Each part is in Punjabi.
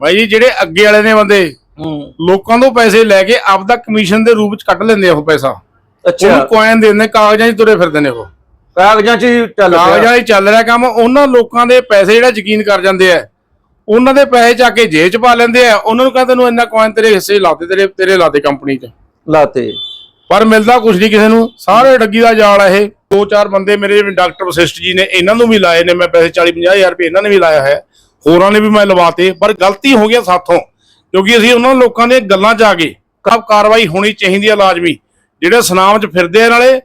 ਭਾਈ ਜੀ ਜਿਹੜੇ ਅੱਗੇ ਵਾਲੇ ਨੇ ਬੰਦੇ ਲੋਕਾਂ ਤੋਂ ਪੈਸੇ ਲੈ ਕੇ ਆਪਦਾ ਕਮਿਸ਼ਨ ਦੇ ਰੂਪ ਚ ਕੱਢ ਲੈਂਦੇ ਆ ਉਹ ਪੈਸਾ। ਅੱਛਾ। ਉਹਨੂੰ ਕੋਇਨ ਦੇ ਦਿੰਦੇ ਕਾਗਜ਼ਾਂ 'ਚ ਤੁਰੇ ਫਿਰਦੇ ਨੇ ਉਹ। ਕਾਗਜ਼ਾਂ 'ਚ ਹੀ ਚੱਲ ਪਿਆ। ਕਾਗਜ਼ਾਂ 'ਚ ਚੱਲ ਰਿਹਾ ਕੰਮ। ਉਹਨਾਂ ਲੋਕਾਂ ਦੇ ਪੈਸੇ ਜਿਹੜਾ ਯਕੀਨ ਕਰ ਜਾਂਦੇ ਆ। ਉਹਨਾਂ ਦੇ ਪੈਸੇ ਚੱਕ ਕੇ ਜੇਬ 'ਚ ਪਾ ਲੈਂਦੇ ਆ। ਉਹਨਾਂ ਨੂੰ ਕਹਿੰਦੇ ਤੈਨੂੰ ਇੰਨਾ ਕੋਇਨ ਤੇਰੇ ਹਿੱਸੇ ਲਾਤੇ ਤੇਰੇ ਤੇਰੇ ਲਾਤੇ ਕੰਪਨੀ 'ਚ। ਲਾਤੇ। ਪਰ ਮਿਲਦਾ ਕੁਝ ਨਹੀਂ ਕਿਸੇ ਨੂੰ। ਸਾਰੇ ਠੱਗੀ ਦਾ ਜਾਲ ਆ ਇਹ। ਦੋ ਚਾਰ ਬੰਦੇ ਮੇਰੇ ਡਾਕਟਰ ਵਸਿਸ਼ਟ ਜੀ ਨੇ ਇਹਨਾਂ ਨੂੰ ਵੀ ਲਾਏ ਨੇ। ਮੈਂ ਪੈਸੇ 40 50000 ਰੁਪਏ ਇਹਨਾਂ ਨੇ ਵੀ ਲਾਇਆ ਹੈ ਹੋਰਾਂ ਨੇ ਵੀ ਮੈਂ ਲਵਾਤੇ ਪਰ ਗਲਤੀ ਹੋ ਗਿਆ ਸਾਥੋਂ ਕਿਉਂਕਿ ਅਸੀਂ ਉਹਨਾਂ ਲੋਕਾਂ ਦੇ ਗੱਲਾਂ 'ਚ ਆ ਗਏ। ਕਬ ਕਾਰਵਾਈ ਹੋਣੀ ਚਾਹੀਦੀ ਹੈ ਲਾਜ਼ਮੀ। ਜਿਹੜੇ ਸਨਾਮ 'ਚ ਫਿਰਦੇ ਆ ਨਾਲੇ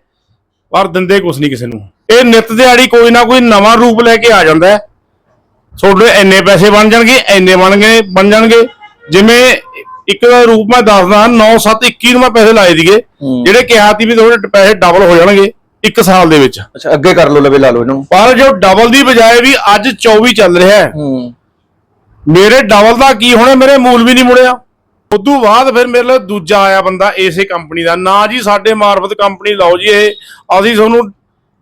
ਪਰ ਦਿੰਦੇ ਕੁਝ ਨਹੀਂ ਕਿਸੇ ਨੂੰ। ਇਹ ਨਿਤ ਦਿਹਾੜੀ ਕੋਈ ਨਾ ਕੋਈ ਨਵਾਂ ਰੂਪ ਲੈ ਕੇ ਆ ਜਾਂਦਾ ਤੁਹਾਡੇ ਇੰਨੇ ਪੈਸੇ ਬਣ ਜਾਣਗੇ ਇੰਨੇ ਬਣ ਗਏ ਬਣ ਜਾਣਗੇ। ਜਿਵੇਂ ਇੱਕ ਦਾ ਰੂਪ ਮੈਂ ਦੱਸਦਾ 9 7 21 ਨੂੰ ਮੈਂ ਪੈਸੇ ਲਾਏ ਹੂੰ। ਜਿਹੜੇ ਕਿਹਾ ਸੀ ਵੀ ਤੁਹਾਡੇ ਪੈਸੇ ਡਬਲ ਹੋ ਜਾਣਗੇ ਇੱਕ ਸਾਲ ਦੇ ਵਿੱਚ। ਅੱਛਾ ਅੱਗੇ ਕਰ ਲਓ ਲਵੇ ਲਾ ਲਓ ਇਹਨੂੰ ਪਰ ਜੋ ਡਬਲ ਦੀ ਬਜਾਏ ਵੀ ਅੱਜ 24 ਚੱਲ ਰਿਹਾ ਹੂੰ। ਮੇਰੇ ਡਬਲ ਦਾ ਕੀ ਹੋਣਾ, ਮੇਰੇ ਮੂਲ ਵੀ ਨਹੀਂ ਮੁੜਿਆ। ਉਦੋਂ ਬਾਅਦ ਫਿਰ ਮੇਰੇ ਲਈ ਦੂਜਾ ਆਇਆ ਬੰਦਾ ਇਸੇ ਕੰਪਨੀ ਦਾ। ਨਾ ਜੀ ਸਾਡੇ ਮਾਰਫਤ ਕੰਪਨੀ ਲਾਓ ਜੀ ਇਹ। ਅਸੀਂ ਤੁਹਾਨੂੰ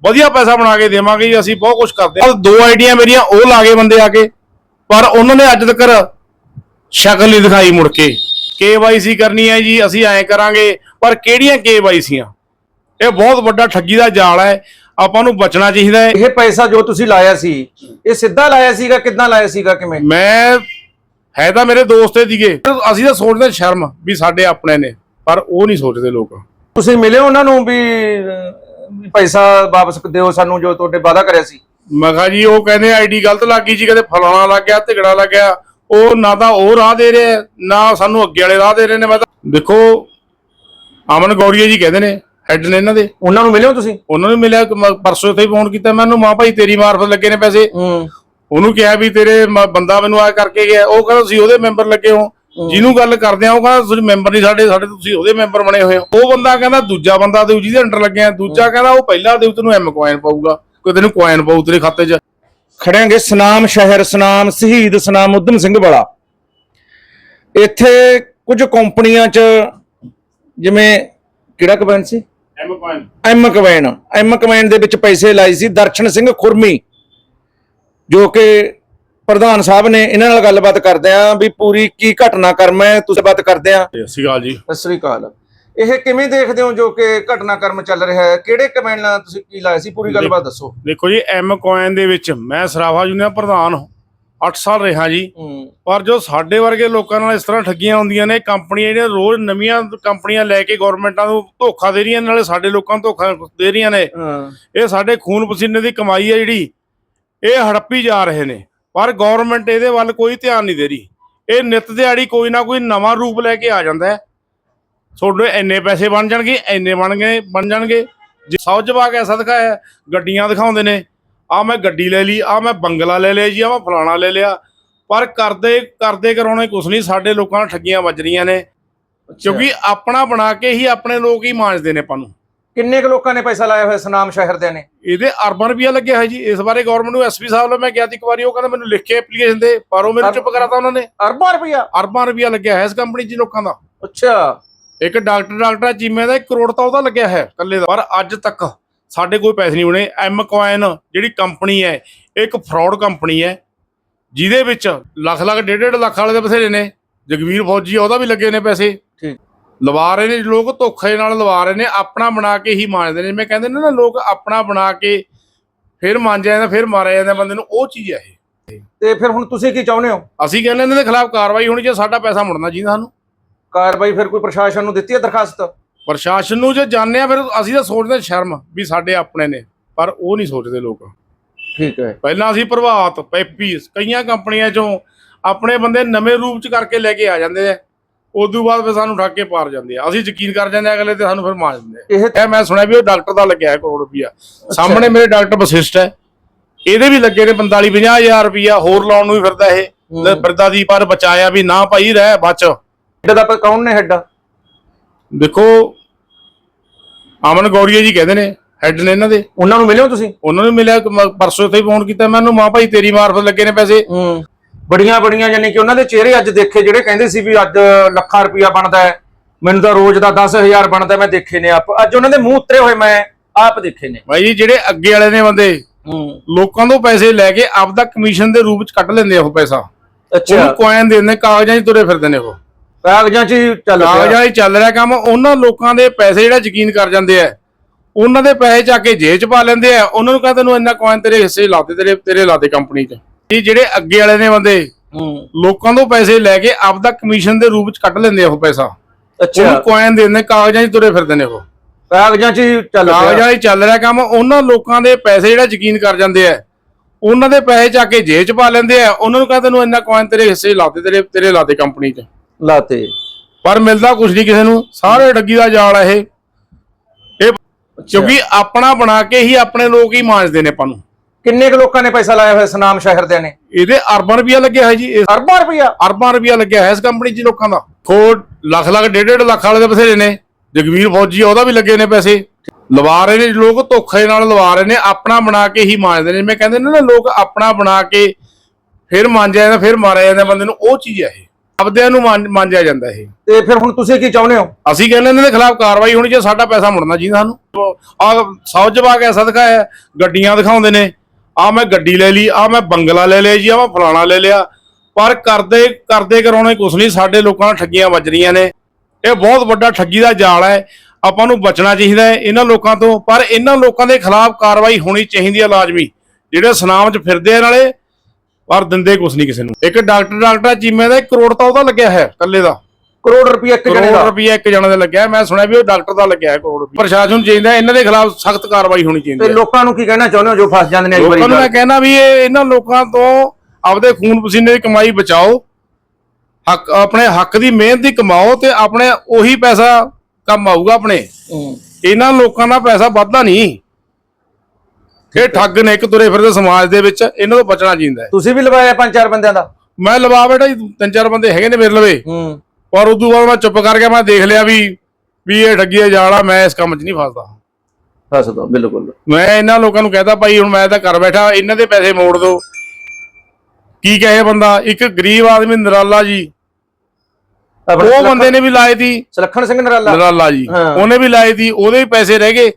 ਵਧੀਆ ਪੈਸਾ ਬਣਾ ਕੇ ਦੇਵਾਂਗੇ ਜੀ, ਅਸੀਂ ਬਹੁਤ ਕੁਝ ਕਰਦੇ ਹਾਂ। ਦੋ ਆਈਡੀਆਂ ਮੇਰੀਆਂ, ਉਹ ਲਾਗੇ ਬੰਦੇ ਆ ਕੇ। ਪਰ ਉਹਨਾਂ ਨੇ ਅੱਜ ਤੱਕ ਸ਼ਕਲ ਨਹੀਂ ਦਿਖਾਈ ਮੁੜ ਕੇ। ਕੇਵਾਈਸੀ ਕਰਨੀ ਹੈ ਜੀ, ਅਸੀਂ ਐਂ ਕਰਾਂਗੇ। ਪਰ ਕਿਹੜੀਆਂ ਕੇਵਾਈਸੀਆਂ ਇਹ ਬਹੁਤ ਵੱਡਾ ਠੱਗੀ ਦਾ ਜਾਲ ਹੈ। ਆਪਾਂ ਨੂੰ ਬਚਣਾ ਚਾਹੀਦਾ ਹੈ। ਇਹ ਪੈਸਾ ਜੋ ਤੁਸੀਂ ਲਾਇਆ ਸੀ ਇਹ ਸਿੱਧਾ ਲਾਇਆ ਸੀਗਾ ਕਿੱਦਾਂ ਲਾਇਆ ਸੀਗਾ ਕਿਵੇਂ? ਮੈਂ ਹੈ ਤਾਂ ਮੇਰੇ ਦੋਸਤੇ ਦੀਗੇ। ਅਸੀਂ ਤਾਂ ਸੋਚਦੇ ਸ਼ਰਮ ਵੀ ਸਾਡੇ ਆਪਣੇ ਨੇ ਪਰ ਉਹ ਨਹੀਂ ਸੋਚਦੇ ਲੋਕ। ਤੁਸੀਂ ਮਿਲੇ ਉਹਨਾਂ ਨੂੰ ਵੀ ਅਹ, ਪੈਸਾ ਵਾਪਸ ਦਿਓ ਸਾਨੂੰ ਜੋ ਤੁਹਾਡੇ ਵਾਅਦਾ ਕਰਿਆ ਸੀ? ਮੈਂ ਕਿਹਾ ਜੀ ਉਹ ਕਹਿੰਦੇ ਆਈਡੀ ਗਲਤ ਲੱਗ ਗਈ ਜੀ ਕਹਿੰਦੇ ਫਲਾਣਾ ਲੱਗ ਗਿਆ ਝਗੜਾ ਲੱਗ ਗਿਆ। ਉਹ ਨਾ ਤਾਂ ਉਹ ਰਾਹ ਦੇ ਰਹੇ ਨਾ ਸਾਨੂੰ ਅੱਗੇ ਵਾਲੇ ਰਾਹ ਦੇ ਰਹੇ ਨੇ। ਮੈਂ ਤਾਂ ਦੇਖੋ ਅਮਨ ਗੌਰੀਆ ਜੀ ਕਹਿੰਦੇ ਨੇ ਹੈੱਡ ਨੇ ਇਹਨਾਂ ਦੇ। ਉਹਨਾਂ ਨੂੰ ਮਿਲੇ ਹੋ ਤੁਸੀਂ? ਉਹਨਾਂ ਨੂੰ ਮਿਲਿਆ ਕਿ ਮੈਂ ਪਰਸੋਂ ਤੇ ਫੋਨ ਕੀਤਾ ਮੈਨੂੰ ਮਾਂ ਭਾਈ ਤੇਰੀ ਮਾਰਫਤ ਲੱਗੇ ਨੇ ਪੈਸੇ। ਹੂੰ। ਉਹਨੂੰ ਕਿਹਾ ਵੀ ਤੇਰੇ ਮ- ਬੰਦਾ ਮੈਨੂੰ ਆ ਕਰਕੇ ਗਿਆ। ਉਹ ਕਹਿੰਦਾ ਤੁਸੀਂ ਉਹਦੇ ਮੈਂਬਰ ਲੱਗੇ ਹੋ। ਜਿਹਨੂੰ ਗੱਲ ਕਰਦੇ ਆ ਉਹ ਕਹਿੰਦਾ ਤੁਸੀਂ ਮੈਂਬਰ ਨਹੀਂ ਸਾਡੇ ਸਾਡੇ ਤੁਸੀਂ ਉਹਦੇ ਮੈਂਬਰ ਬਣੇ ਹੋਏ ਹੋ। ਉਹ ਬੰਦਾ ਕਹਿੰਦਾ ਦੂਜਾ ਬੰਦਾ ਦੇਊ ਜਿਹਦੇ ਅੰਡਰ ਲੱਗੇ ਆ। ਦੂਜਾ ਕਹਿੰਦਾ ਉਹ ਪਹਿਲਾ ਦੇਊ ਤੈਨੂੰ ਐਮ ਕੋਇਨ ਪਾਊਗਾ। ਕੋਈ ਤੈਨੂੰ ਕੋਇਨ ਪਾਊ ਤੇਰੇ ਖਾਤੇ 'ਚ। ਖੜਿਆਂਗੇ ਸਨਾਮ ਸ਼ਹਿਰ ਸਨਾਮ ਸ਼ਹੀਦ ਸਨਾਮ ਉਦਮ ਸਿੰਘ ਵਾਲਾ। ਇੱਥੇ ਕੁਝ ਕੰਪਨੀਆਂ 'ਚ ਜਿਵੇਂ ਕਿਹੜਾ ਕਬੈਨ ਸੀ? M coin M coin M coin ਦੇ ਵਿੱਚ ਪੈਸੇ ਲਾਏ ਸੀ ਦਰਸ਼ਨ ਸਿੰਘ ਖੁਰਮੀ ਜੋ ਕਿ ਪ੍ਰਧਾਨ ਸਾਹਿਬ ਨੇ ਇਹਨਾਂ ਨਾਲ ਗੱਲਬਾਤ ਕਰਦੇ ਆਂ ਵੀ ਪੂਰੀ ਕੀ ਘਟਨਾਕ੍ਰਮ ਹੈ ਤੁਸੀਂ ਬਾਤ ਕਰਦੇ ਆਂ। ਸਤਿ ਸ਼੍ਰੀ ਅਕਾਲ ਜੀ। ਸਤਿ ਸ੍ਰੀ ਅਕਾਲ। ਇਹ ਕਿਵੇਂ ਦੇਖਦੇ ਹੋ ਜੋ ਕਿ ਘਟਨਾਕ੍ਰਮ ਚੱਲ ਰਿਹਾ ਹੈ? ਕਿਹੜੇ ਕਮੈਂਟ ਨਾਲ ਤੁਸੀਂ ਕੀ ਲਾਇਆ ਸੀ? ਪੂਰੀ ਗੱਲਬਾਤ ਦੱਸੋ। ਦੇਖੋ ਜੀ ਐਮ ਕੋਇਨ ਦੇ ਵਿੱਚ ਮੈਂ ਸਰਾਫਾ ਯੂਨੀਅਨ ਪ੍ਰਧਾਨ 8 ਸਾਲ ਰਿਹਾ ਜੀ। ਹੂੰ। ਪਰ ਜੋ ਸਾਡੇ ਵਰਗੇ ਲੋਕਾਂ ਨਾਲ ਇਸ ਤਰ੍ਹਾਂ ਠੱਗੀਆਂ ਹੁੰਦੀਆਂ ਨੇ ਕੰਪਨੀਆਂ ਜਿਹੜੀਆਂ ਰੋਜ਼ ਨਵੀਆਂ ਕੰਪਨੀਆਂ ਲੈ ਕੇ ਗਵਰਨਮੈਂਟਾਂ ਨੂੰ ਧੋਖਾ ਦੇ ਰਹੀਆਂ ਨਾਲੇ ਸਾਡੇ ਲੋਕਾਂ ਨੂੰ ਧੋਖਾ ਦੇ ਰਹੀਆਂ ਨੇ। ਹਾਂ। ਇਹ ਸਾਡੇ ਖੂਨ ਪਸੀਨੇ ਦੀ ਕਮਾਈ ਹੈ ਜਿਹੜੀ। ਇਹ ਹੜੱਪੀ ਜਾ ਰਹੇ ਨੇ। ਪਰ ਗਵਰਨਮੈਂਟ ਇਹਦੇ ਵੱਲ ਕੋਈ ਧਿਆਨ ਨਹੀਂ ਦੇ ਰਹੀ। ਇਹ ਨਿਤ ਦਿਹਾੜੀ ਕੋਈ ਨਾ ਕੋਈ ਨਵਾਂ ਰੂਪ ਲੈ ਕੇ ਆ ਜਾਂਦਾ ਹੈ। ਤੁਹਾਡੇ ਇੰਨੇ ਪੈਸੇ ਬਣ ਜਾਣਗੇ ਇੰਨੇ ਬਣ ਗਏ ਬਣ ਜਾਣਗੇ। ਜੇ ਸੌ ਜਵਾਕ ਐਸਾ ਦਿਖਾਇਆ ਗੱਡੀਆਂ ਦਿਖਾਉਂਦੇ ਨੇ। ਆ ਮੈਂ ਗੱਡੀ ਲੈ ਲਈ ਆ ਮੈਂ ਬੰਗਲਾ ਲੈ ਲਿਆ ਜੀ ਆ ਮੈਂ ਫਲਾਣਾ ਲੈ ਲਿਆ। ਪਰ ਕਰਦੇ ਕਰਦੇ ਕਰਾਉਣੇ ਕੁਛ ਨਹੀਂ ਸਾਡੇ ਲੋਕਾਂ ਨਾਲ ਠੱਗੀਆਂ ਵੱਜ ਰਹੀਆਂ ਨੇ। ਕਿਉਂਕਿ ਆਪਣਾ ਬਣਾ ਕੇ ਹੀ ਆਪਣੇ ਲੋਕ ਹੀ ਮਾਂਜਦੇ ਨੇ ਆਪਾਂ ਨੂੰ। ਕਿੰਨੇ ਕੁ ਲੋਕਾਂ ਨੇ ਪੈਸਾ ਲਾਇਆ ਹੋਇਆ ਸਨਾਮ ਸ਼ਹਿਰ ਦੇ ਨੇ? ਇਹਦੇ ਅਰਬਨ ਰੁਪਿਆ ਲੱਗਿਆ ਹੈ ਜੀ। ਇਸ ਬਾਰੇ ਗਵਰਨਮੈਂਟ ਨੂੰ ਐਸਪੀ ਸਾਹਿਬ ਨਾਲ ਮੈਂ ਗਿਆ ਸੀ ਇੱਕ ਵਾਰੀ ਉਹ ਕਹਿੰਦਾ ਮੈਨੂੰ ਲਿਖ ਕੇ ਐਪਲੀਕੇਸ਼ਨ ਦੇ ਪਰ ਉਹ ਮੈਨੂੰ ਚੁੱਪ ਕਰਾਤਾ ਉਹਨਾਂ ਨੇ। ਅਰਬਾਂ ਰੁਪਇਆ ਅਰਬਾਂ ਰੁਪਿਆ ਲੱਗਿਆ ਹੈ ਇਸ ਕੰਪਨੀ 'ਚ ਲੋਕਾਂ ਦਾ। ਅੱਛਾ। ਇੱਕ ਡਾਕਟਰ ਡਾਕਟਰ ਚੀਮੇ ਦਾ 1 ਕਰੋੜ ਤਾਂ ਉਹਦਾ ਲੱਗਿਆ ਹੈ ਇਕੱਲੇ ਦਾ। ਪਰ ਅੱਜ ਤੱਕ ਸਾਡੇ ਕੋਈ ਪੈਸੇ ਨਹੀਂ ਬਣੇ। ਐਮ ਕੋਇਨ ਜਿਹੜੀ ਕੰਪਨੀ ਹੈ ਇੱਕ ਫਰਾਡ ਕੰਪਨੀ ਹੈ ਜਿਹਦੇ ਵਿੱਚ ਲੱਖ ਲੱਖ ਡੇਢ ਡੇਢ ਲੱਖ ਵਾਲੇ ਦੇ ਬਥੇਰੇ ਨੇ। ਜਗਵੀਰ ਫੌਜੀ ਉਹਦਾ ਵੀ ਲੱਗੇ ਨੇ ਪੈਸੇ। ਠੀਕ। ਲਵਾ ਰਹੇ ਨੇ ਲੋਕ ਧੋਖੇ ਨਾਲ ਲਵਾ ਰਹੇ ਨੇ ਆਪਣਾ ਬਣਾ ਕੇ ਹੀ ਮਾਂਜਦੇ ਨੇ। ਮੈਂ ਕਹਿੰਦੇ ਨੇ ਨਾ ਲੋਕ ਆਪਣਾ ਬਣਾ ਕੇ ਫਿਰ ਮਾਂਜਿਆ ਜਾਂਦਾ ਫਿਰ ਮਾਰਿਆ ਜਾਂਦਾ ਬੰਦੇ ਨੂੰ। ਉਹ ਚੀਜ਼ ਹੈ ਇਹ। ਤੇ ਫਿਰ ਹੁਣ ਤੁਸੀਂ ਕੀ ਚਾਹੁੰਦੇ ਹੋ? ਅਸੀਂ ਕਹਿੰਦੇ ਇਹਨਾਂ ਦੇ ਖਿਲਾਫ ਕਾਰਵਾਈ ਹੋਣੀ ਚਾਹੀਦੀ ਸਾਡਾ ਪੈਸਾ ਮੁੜਨਾ ਚਾਹੀਦਾ ਸਾਨੂੰ। ਕਾਰਵਾਈ ਫਿਰ ਕੋਈ ਪ੍ਰਸ਼ਾਸਨ ਨੂੰ ਦਿੱਤੀ ਹੈ ਦਰਖਾਸਤ? ਪ੍ਰਸ਼ਾਸਨ ਨੂੰ ਜੇ ਜਾਣਦੇ ਆ ਫਿਰ ਅਸੀਂ ਤਾਂ ਸੋਚਦੇ ਸ਼ਰਮ ਵੀ ਸਾਡੇ ਆਪਣੇ ਨੇ ਪਰ ਉਹ ਨਹੀਂ ਸੋਚਦੇ ਲੋਕ। ਠੀਕ ਹੈ। ਪਹਿਲਾਂ ਅਸੀਂ ਪ੍ਰਭਾਤ ਪੈਪੀ ਕਈਆਂ ਕੰਪਨੀਆਂ ਚੋਂ ਆਪਣੇ ਬੰਦੇ ਨਵੇਂ ਰੂਪ ਚ ਕਰਕੇ ਲੈ ਕੇ ਆ ਜਾਂਦੇ ਆ ਉਦੋਂ ਬਾਅਦ ਫਿਰ ਸਾਨੂੰ ਠੱਗ ਕੇ ਪਾਰ ਜਾਂਦੇ ਆ। ਅਸੀਂ ਯਕੀਨ ਕਰ ਜਾਂਦੇ ਆ ਅਗਲੇ ਤੇ ਸਾਨੂੰ ਫਿਰ ਮਾਰ ਦਿੰਦੇ ਆ। ਇਹ ਮੈਂ ਸੁਣਿਆ ਵੀ ਉਹ ਡਾਕਟਰ ਦਾ ਲੱਗਿਆ ਹੈ ਕਰੋੜ ਰੁਪਈਆ ਸਾਹਮਣੇ ਮੇਰੇ ਡਾਕਟਰ ਵਸਿਸ਼ਟ ਹੈ। ਇਹਦੇ ਵੀ ਲੱਗੇ ਨੇ 45 50000 ਰੁਪਈਆ ਹੋਰ ਲਾਉਣ ਨੂੰ ਵੀ ਫਿਰਦਾ ਇਹ। ਤੇ ਫਿਰਦਾ ਦੀ ਪਰ ਬਚਾਇਆ ਵੀ ਨਾ ਭਾਈ ਰਹਿ ਬਚ। ਹੈਡ ਦਾ ਪ- ਕੌਣ ਨੇ ਹੈਡ? ਦੇਖੋ ਅਮਨ ਗੌਰੀਆ ਜੀ ਕਹਿੰਦੇ ਨੇ ਹੈੱਡ ਨੇ ਇਹਨਾਂ ਦੇ। ਉਹਨਾਂ ਨੂੰ ਮਿਲੇ ਹੋ ਤੁਸੀਂ? ਉਹਨਾਂ ਨੂੰ ਮਿਲਿਆ ਕਿ ਮੈਂ ਪਰਸੋਂ ਹੀ ਫੋਨ ਕੀਤਾ ਮੈਨੂੰ ਮਾਂ ਭਾਈ ਤੇਰੀ ਮਾਰਫਤ ਲੱਗੇ ਨੇ ਪੈਸੇ। ਹੂੰ। ਬੜੀਆਂ ਬੜੀਆਂ ਯਾਨੀ ਕਿ ਉਹਨਾਂ ਦੇ ਚਿਹਰੇ ਅੱਜ ਦੇਖੇ ਜਿਹੜੇ ਕਹਿੰਦੇ ਸੀ ਵੀ ਅੱਜ ਲੱਖਾਂ ਰੁਪਇਆ ਬਣਦਾ ਹੈ। ਮੈਨੂੰ ਤਾਂ ਰੋਜ਼ ਦਾ 10000 ਬਣਦਾ ਮੈਂ ਦੇਖੇ ਨੇ ਆਪ। ਅੱਜ ਉਹਨਾਂ ਦੇ ਮੂੰਹ ਉਤਰੇ ਹੋਏ ਮੈਂ ਆਪ ਦੇਖੇ ਨੇ। ਭਾਈ ਜੀ ਜਿਹੜੇ ਅੱਗੇ ਵਾਲੇ ਨੇ ਬੰਦੇ ਲੋਕਾਂ ਤੋਂ ਪੈਸੇ ਲੈ ਕੇ ਆਪਦਾ ਕਮਿਸ਼ਨ ਦੇ ਰੂਪ ਚ ਕੱਢ ਲੈਂਦੇ ਆ ਉਹ ਪੈਸਾ। ਅੱਛਾ। ਉਹਨੂੰ ਕੋਇਨ ਦੇ ਦਿੰਦੇ ਕਾਗਜ਼ਾਂ 'ਚ ਤੁਰੇ ਫਿਰਦੇ ਨੇ ਉਹ। ਕਾਗਜ਼ਾਂ 'ਚ ਹੀ ਚੱਲ ਪਿਆ। ਕਾਗਜ਼ਾਂ 'ਚ ਚੱਲ ਰਿਹਾ ਕੰਮ। ਉਹਨਾਂ ਲੋਕਾਂ ਦੇ ਪੈਸੇ ਜਿਹੜਾ ਯਕੀਨ ਕਰ ਜਾਂਦੇ ਆ ਉਹਨਾਂ ਦੇ ਪੈਸੇ ਚੱਕ ਕੇ ਜੇਬ 'ਚ ਪਾ ਲੈਂਦੇ ਆ। ਉਹਨਾਂ ਨੂੰ ਕਹਿੰਦੇ ਤੈਨੂੰ ਇੰਨਾ ਕੋਇਨ ਤੇਰੇ ਹਿੱਸੇ ਲਾਤੇ ਤੇਰੇ ਤੇਰੇ ਲਾਤੇ ਕੰਪਨੀ 'ਚ। ਇਹ ਜਿਹੜੇ ਅੱਗੇ ਵਾਲੇ ਨੇ ਬੰਦੇ ਹੂੰ। ਲੋਕਾਂ ਤੋਂ ਪੈਸੇ ਲੈ ਕੇ ਆਪਦਾ ਕਮਿਸ਼ਨ ਦੇ ਰੂਪ 'ਚ ਕੱਢ ਲੈਂਦੇ ਆ ਉਹ ਪੈਸਾ। ਅੱਛਾ। ਉਹਨੂੰ ਕੋਇਨ ਦੇ ਦਿੰਦੇ ਕਾਗਜ਼ਾਂ 'ਚ ਤੁਰੇ ਫਿਰਦੇ ਨੇ ਉਹ। ਕਾਗਜ਼ਾਂ 'ਚ ਹੀ ਚੱਲ ਪਿਆ। ਕਾਗਜ਼ਾਂ 'ਚ ਚੱਲ ਰਿਹਾ ਕੰਮ। ਉਹਨਾਂ ਲੋਕਾਂ ਦੇ ਪੈਸੇ ਜਿਹੜਾ ਯਕੀਨ ਕਰ ਜਾਂਦੇ ਆ ਉਹਨਾਂ ਦੇ ਪੈਸੇ ਚੱਕ ਕੇ ਜੇਬ 'ਚ ਪਾ ਲੈਂਦੇ ਆ। ਉਹਨਾਂ ਨੂੰ ਕਹਿੰਦੇ ਤੈਨੂੰ ਇੰਨਾ ਕੋਇਨ ਤੇਰੇ ਹਿੱਸੇ ਲਾਤੇ ਤੇਰੇ ਤੇਰੇ ਲਾਤੇ ਕੰਪਨੀ 'ਚ। ਲਾਤੇ। ਪਰ ਮਿਲਦਾ ਕੁਝ ਨਹੀਂ ਕਿਸੇ ਨੂੰ। ਸਾਰੇ ਠੱਗੀ ਦਾ ਜਾਲ ਆ ਇਹ। ਇਹ ਕਿਉਂਕਿ ਆਪਣਾ ਬਣਾ ਕੇ ਹੀ ਆਪਣੇ ਲੋਕ ਹੀ ਮਾਂਜਦੇ ਨੇ ਆਪਾਂ ਨੂੰ। ਕਿੰਨੇ ਕੁ ਲੋਕਾਂ ਨੇ ਪੈਸਾ ਲਾਇਆ ਹੋਇਆ ਸਨਾਮ ਸ਼ਹਿਰ ਦੇ ਨੇ? ਇਹਦੇ ਅਰਬਾਂ ਰੁਪਿਆ ਲੱਗਿਆ ਹੈ ਜੀ। ਅਰਬਾਂ ਰੁਪਇਆ ਅਰਬਾਂ ਰੁਪਿਆ ਲੱਗਿਆ ਹੈ ਇਸ ਕੰਪਨੀ 'ਚ ਲੋਕਾਂ ਦਾ। ਖੋਟ ਲੱਖ ਲੱਖ ਡੇਢ ਡੇਢ ਲੱਖ ਵਾਲੇ ਦੇ ਬਥੇਰੇ ਨੇ। ਜਗਵੀਰ ਫੌਜੀ ਉਹਦਾ ਵੀ ਲੱਗੇ ਨੇ ਪੈਸੇ। ਲਵਾ ਰਹੇ ਨੇ ਲੋਕ ਧੋਖੇ ਨਾਲ ਲਵਾ ਰਹੇ ਨੇ। ਆਪਣਾ ਬਣਾ ਕੇ ਹੀ ਮਾਂਜਦੇ ਨੇ। ਮੈਂ ਕਹਿੰਦੇ ਨੇ ਨਾ ਲੋਕ ਆਪਣਾ ਬਣਾ ਕੇ ਫਿਰ ਮਾਂਜਿਆ ਜਾਂਦਾ ਫਿਰ ਮਾਰਿਆ ਜਾਂਦਾ। ਬੰਦੇ ਨੂੰ ਉਹ ਚੀਜ਼ ਹੈ ਇਹ। ਆਪਦਿਆਂ ਨੂੰ ਮਾਂਜਿਆ ਜਾਂਦਾ ਇਹ। ਤੇ ਫਿਰ ਹੁਣ ਤੁਸੀਂ ਕੀ ਚਾਹੁੰਦੇ ਹੋ? ਅਸੀਂ ਕਹਿੰਦੇ ਇਹਨਾਂ ਦੇ ਖਿਲਾਫ ਕਾਰਵਾਈ ਹੋਣੀ ਚਾਹੀਦੀ ਸਾਡਾ ਪੈਸਾ ਮੁੜਨਾ ਚਾਹੀਦਾ ਸਾਨੂੰ। ਆ ਸੌ ਜਵਾਕ ਐਸਾ ਦਿਖਾਇਆ ਗੱਡੀਆਂ ਦਿਖਾਉਂਦੇ ਨੇ। ਆ ਮੈਂ ਗੱਡੀ ਲੈ ਲਈ ਆ ਮੈਂ ਬੰਗਲਾ ਲੈ ਲਿਆ ਜੀ ਆ ਮੈਂ ਫਲਾਣਾ ਲੈ ਲਿਆ। ਪਰ ਕਰਦੇ ਕਰਦੇ ਕਰਾਉਣੇ ਕੁਛ ਨਹੀਂ ਸਾਡੇ ਲੋਕਾਂ ਨਾਲ ਠੱਗੀਆਂ ਵੱਜ ਰਹੀਆਂ ਨੇ। ਇਹ ਬਹੁਤ ਵੱਡਾ ਠੱਗੀ ਦਾ ਜਾਲ ਹੈ ਆਪਾਂ ਨੂੰ ਬਚਣਾ ਚਾਹੀਦਾ ਹੈ ਇਹਨਾਂ ਲੋਕਾਂ ਤੋਂ। ਪਰ ਇਹਨਾਂ ਲੋਕਾਂ ਦੇ ਖਿਲਾਫ ਕਾਰਵਾਈ ਹੋਣੀ ਚਾਹੀਦੀ ਹੈ ਲਾਜ਼ਮੀ। ਜਿਹੜੇ ਸੁਨਾਮ 'ਚ ਫਿਰਦੇ ਆ ਨਾਲੇ ਪਰ ਦਿੰਦੇ ਕੁਛ ਨਹੀਂ ਕਿਸੇ ਨੂੰ। ਇੱਕ ਡਾਕਟਰ ਡਾਕਟਰ ਚੀਮੇ ਦਾ 1 ਕਰੋੜ ਤਾਂ ਉਹਦਾ ਲੱਗਿਆ ਹੈ ਇਕੱਲੇ ਦਾ। ਕਰੋੜ ਰੁਪਇਆ ਇੱਕ ਜਣੇ ਕਰੋੜ ਦਾ ਰੁਪਏ ਇੱਕ ਜਣੇ ਦਾ ਲੱਗਿਆ ਮੈਂ ਸੁਣਿਆ ਵੀ ਉਹ ਡਾਕਟਰ ਦਾ ਲੱਗਿਆ ਹੈ ਕਰੋੜ ਰੁਪਏ ਪ੍ਰਸ਼ਾਸਨ ਨੂੰ ਚਾਹੀਦਾ ਇਹਨਾਂ ਦੇ ਖਿਲਾਫ ਸਖਤ ਕਾਰਵਾਈ ਹੋਣੀ ਚਾਹੀਦੀ ਤੇ ਹੈ। ਲੋਕਾਂ ਨੂੰ ਕੀ ਕਹਿਣਾ ਚਾਹੁੰਦੇ ਹੋ ਜੋ ਫਸ ਜਾਂਦੇ ਨੇ ਇਸ ਵਾਰੀ ਲੋਕਾਂ ਨੂੰ ਮੈਂ ਕਹਿਣਾ ਵੀ ਇਹ ਇਹਨਾਂ ਲੋਕਾਂ ਤੋਂ ਆਪਦੇ ਖੂਨ ਪਸੀਨੇ ਦੀ ਕਮਾਈ ਬਚਾਓ। ਹੱਕ ਆਪਣੇ ਹੱਕ ਦੀ ਮਿਹਨਤ ਦੀ ਕਮਾਓ ਤੇ ਆਪਣੇ ਉਹੀ ਪੈਸਾ ਕੰਮ ਆਊਗਾ ਆਪਣੇ। ਹੂੰ। ਇਹਨਾਂ ਲੋਕਾਂ ਦਾ ਪੈਸਾ ਵੱਧਦਾ ਨਹੀਂ। ਇਹ ਠੱਗ ਨੇ ਇੱਕ ਤੁਰੇ ਫਿਰਦੇ ਸਮਾਜ ਦੇ ਵਿੱਚ ਇਹਨਾਂ ਤੋਂ ਬਚਣਾ ਚਾਹੀਦਾ ਹੈ। ਤੁਸੀਂ ਵੀ ਲਵਾਇਆ ਪੰਜ ਚਾਰ ਬੰਦਿਆਂ ਦਾ? ਮੈਂ ਲਵਾ ਬੇਟਾ ਜੀ ਤਿੰਨ ਚਾਰ ਬੰਦੇ ਹੈਗੇ ਨੇ ਮੇਰੇ ਲਵੇ। ਹੂੰ। ਪਰ ਉਦੋਂ ਬਾਅਦ ਮੈਂ ਚੁੱਪ ਕਰਕੇ ਮੈਂ ਦੇਖ ਲਿਆ ਵੀ ਵੀ ਇਹ ਠੱਗੀ ਦਾ ਜਾਲ ਮੈਂ ਇਸ ਕੰਮ 'ਚ ਨਹੀਂ ਫਸਦਾ। ਦੱਸ ਦੋ ਬਿਲਕੁਲ। ਮੈਂ ਇਹਨਾਂ ਲੋਕਾਂ ਨੂੰ ਕਹਤਾ ਭਾਈ ਹੁਣ ਮੈਂ ਤਾਂ ਘਰ ਬੈਠਾ ਇਹਨਾਂ ਦੇ ਪੈਸੇ ਮੋੜ ਦਿਓ ਕੀ ਕਹੇ ਬੰਦਾ? ਇੱਕ ਗਰੀਬ ਆਦਮੀ ਨਰਾਲਾ ਜੀ। ਆਪਣੇ ਉਹ ਬੰਦੇ ਨੇ ਵੀ ਲਾਏ ਤੀ। ਸੁਲੱਖਣ ਸਿੰਘ ਨਰਾਲਾ? ਨਰਾਲਾ ਜੀ। ਹਾਂ। ਉਹਨੇ ਵੀ ਲਾਏ ਤੀ ਉਹਦੇ ਵੀ ਪੈਸੇ ਰਹਿ ਗਏ।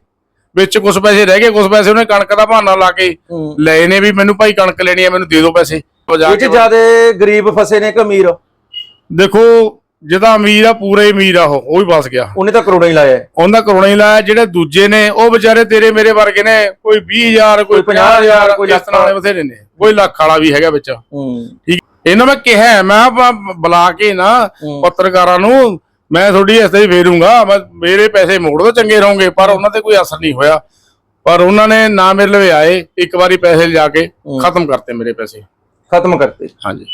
ਵਿੱਚ ਕੁਝ ਪੈਸੇ ਰਹਿ ਗਏ ਕੁਝ ਪੈਸੇ ਉਹਨੇ ਕਣਕ ਦਾ ਬਹਾਨਾ ਲਾ ਕੇ। ਲਏ ਨੇ ਵੀ ਮੈਨੂੰ ਭਾਈ ਕਣਕ ਲੈਣੀ ਹੈ ਮੈਨੂੰ ਦੇ ਦਿਓ ਪੈਸੇ ਇਹ ਚ ਜਿਆਦੇ ਗਰੀਬ ਫਸੇ ਨੇ ਕਿ ਅਮੀਰ ਦੇਖੋ ਜਿਹਦਾ ਅਮੀਰ ਆ ਪੂਰਾ ਹੀ ਅਮੀਰ ਆ ਉਹ ਉਹ ਵੀ ਫਸ ਗਿਆ ਉਹਨੇ ਤਾਂ ਕਰੋੜਾਂ ਹੀ ਲਾਇਆ। ਉਹਦਾ ਕਰੋਨਾ ਹੀ ਲਾਇਆ ਜਿਹੜੇ ਦੂਜੇ ਨੇ ਉਹ ਵਿਚਾਰੇ ਤੇਰੇ ਮੇਰੇ ਵਰਗੇ ਨੇ ਕੋਈ 20000 ਕੋਈ 50000 ਕੋਈ ਲੱਖ ਵਾਲੇ ਬਥੇਰੇ ਨੇ ਕੋਈ ਲੱਖ ਵਾਲਾ ਵੀ ਹੈਗਾ ਵਿੱਚ ਠੀਕ ਇਹਨਾਂ ਮੈਂ ਕਿਹਾ ਮੈਂ ਬੁਲਾ ਕੇ ਨਾ। ਪੱਤਰਕਾਰਾਂ ਨੂੰ ਮੈਂ ਤੁਹਾਡੀ ਇਸ ਤੇ ਫੇਰੂੰਗਾ। ਮੇਰੇ ਪੈਸੇ ਮੋੜ ਦੋ ਚੰਗੇ ਰਹੋਗੇ। ਪਰ ਉਹਨਾਂ ਤੇ ਕੋਈ ਅਸਰ ਨਹੀਂ ਹੋਇਆ। ਪਰ ਉਹਨਾਂ ਨੇ ਨਾ ਮੇਰੇ ਲਵੇ ਆਏ ਇੱਕ ਵਾਰੀ ਪੈਸੇ ਲਿਜਾ ਕੇ ਖਤਮ ਕਰਤੇ ਮੇਰੇ ਪੈਸੇ। ਖਤਮ ਕਰਤੇ। ਹਾਂਜੀ।